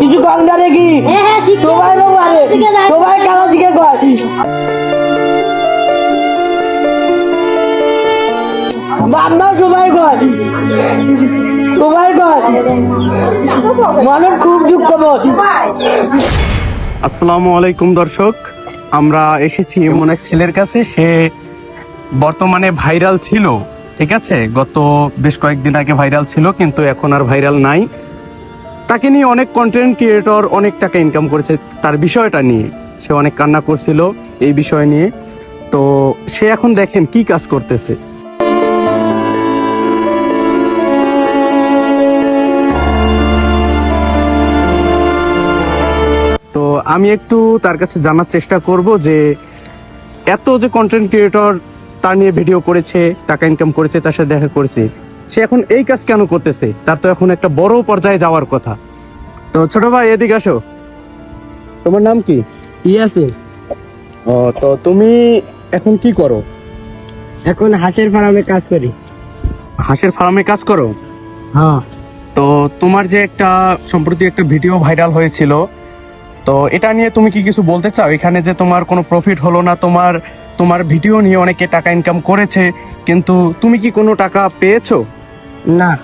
কিছু কম না কি? হ্যাঁ হ্যাঁ সবাই বাবারে দিকে সবাই কালা দিকে বাবা সবাই কয়। সবাই কয়। মানুষ খুব দুঃখ বোধ আসসালামু আলাইকুম দর্শক। আমরা এসেছি এমন এক ছেলের কাছে। সে বর্তমানে ভাইরাল ছিল ঠিক আছে? গত বেশ কয়েকদিন আগে ভাইরাল ছিল কিন্তু এখন আর ভাইরাল নাই। তাকে নিয়ে অনেক কন্টেন্ট ক্রিয়েটর অনেক টাকা ইনকাম করেছে তার বিষয়টা নিয়ে। সে অনেক কান্না করছিল এই বিষয় নিয়ে। তো সে এখন দেখেন কি কাজ করতেছে। তো আমি একটু তার কাছে জানার চেষ্টা করব যে এত যে কন্টেন্ট ক্রিয়েটর তার নিয়ে ভিডিও করেছে, টাকা ইনকাম করেছে, তার সাথে দেখা করেছে সে এখন এই কাজ কেন করতেছে? তার তো এখন একটা বড় পর্যায়ে যাওয়ার কথা। তো ছোট ভাই এদিকে আসো। তোমার নাম কি? ইয়াসিন। ও তো তুমি এখন কি করো? এখন হাঁসের ফার্মে কাজ করি। হাঁসের ফার্মে কাজ করো? হ্যাঁ। তো তোমার যে একটা সম্প্রতি একটা ভিডিও ভাইরাল হয়েছিল তো এটা নিয়ে তুমি কি কিছু বলতে চাও? এখানে যে তোমার কোনো প্রফিট হলো না তোমার তোমার ভিডিও নিয়ে অনেকে টাকা ইনকাম করেছে কিন্তু তুমি কি কোনো টাকা পেয়েছ? না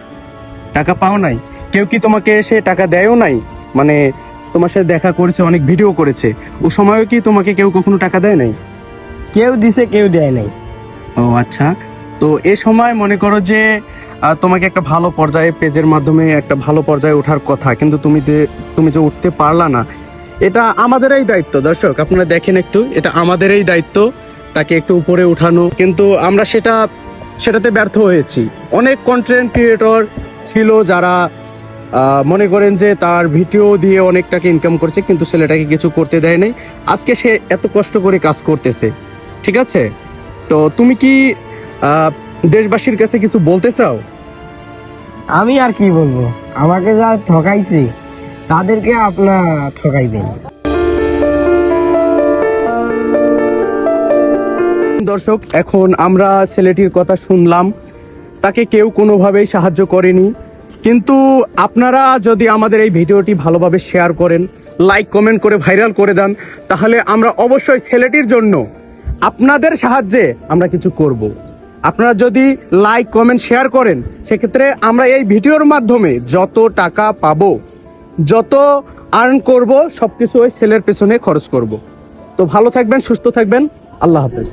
টাকা পাও নাই। কেউ কি তোমাকে এসে টাকা দেয়ও নাই? মানে তোমার সাথে দেখা করেছে অনেক ভিডিও করেছে। ও সময়ও কি তোমাকে কেউ কখনো টাকা দেয় নাই? কেউ দিছে কেউ দেয় নাই। ও আচ্ছা। তো এ সময় মনে করো যে তোমাকে একটা ভালো পর্যায়ে পেজের মাধ্যমে একটা ভালো পর্যায়ে ওঠার কথা কিন্তু তুমি যে তুমি যে উঠতে পারলা না এটা আমাদেরই দায়িত্ব দর্শক। আপনারা দেখেন একটু এটা আমাদেরই দায়িত্ব তাকে একটু উপরে উঠানো। কিন্তু আমরা সেটা সেটাতে ব্যর্থ হয়েছি। অনেক কন্টেন্ট ক্রিয়েটর ছিল যারা মনে করেন যে তার ভিডিও দিয়ে অনেক টাকা ইনকাম করছে, কিন্তু ছেলেটাকে কিছু করতে দেয় নাই। আজকে সে এত কষ্ট করে কাজ করতেছে। ঠিক আছে? তো তুমি কি দেশবাসীর কাছে কিছু বলতে চাও? আমি আর কি বলব? আমাকে যা ঠকাইছে, তাদেরকে আপনার ঠকাইবেন। দর্শক, এখন আমরা ছেলেটির কথা শুনলাম। তাকে কেউ কোনোভাবেই সাহায্য করেনি। কিন্তু আপনারা যদি আমাদের এই ভিডিওটি ভালোভাবে শেয়ার করেন, লাইক, কমেন্ট করে ভাইরাল করে দেন, তাহলে আমরা অবশ্যই ছেলেটির জন্য আপনাদের সাহায্যে আমরা কিছু করব। আপনারা যদি লাইক, কমেন্ট, শেয়ার করেন, সেক্ষেত্রে আমরা এই ভিডিওর মাধ্যমে যত টাকা পাবো, যত আর্ন করব, সবকিছু ওই ছেলের পেছনে খরচ করব। তো ভালো থাকবেন, সুস্থ থাকবেন। আল্লাহ হাফেজ।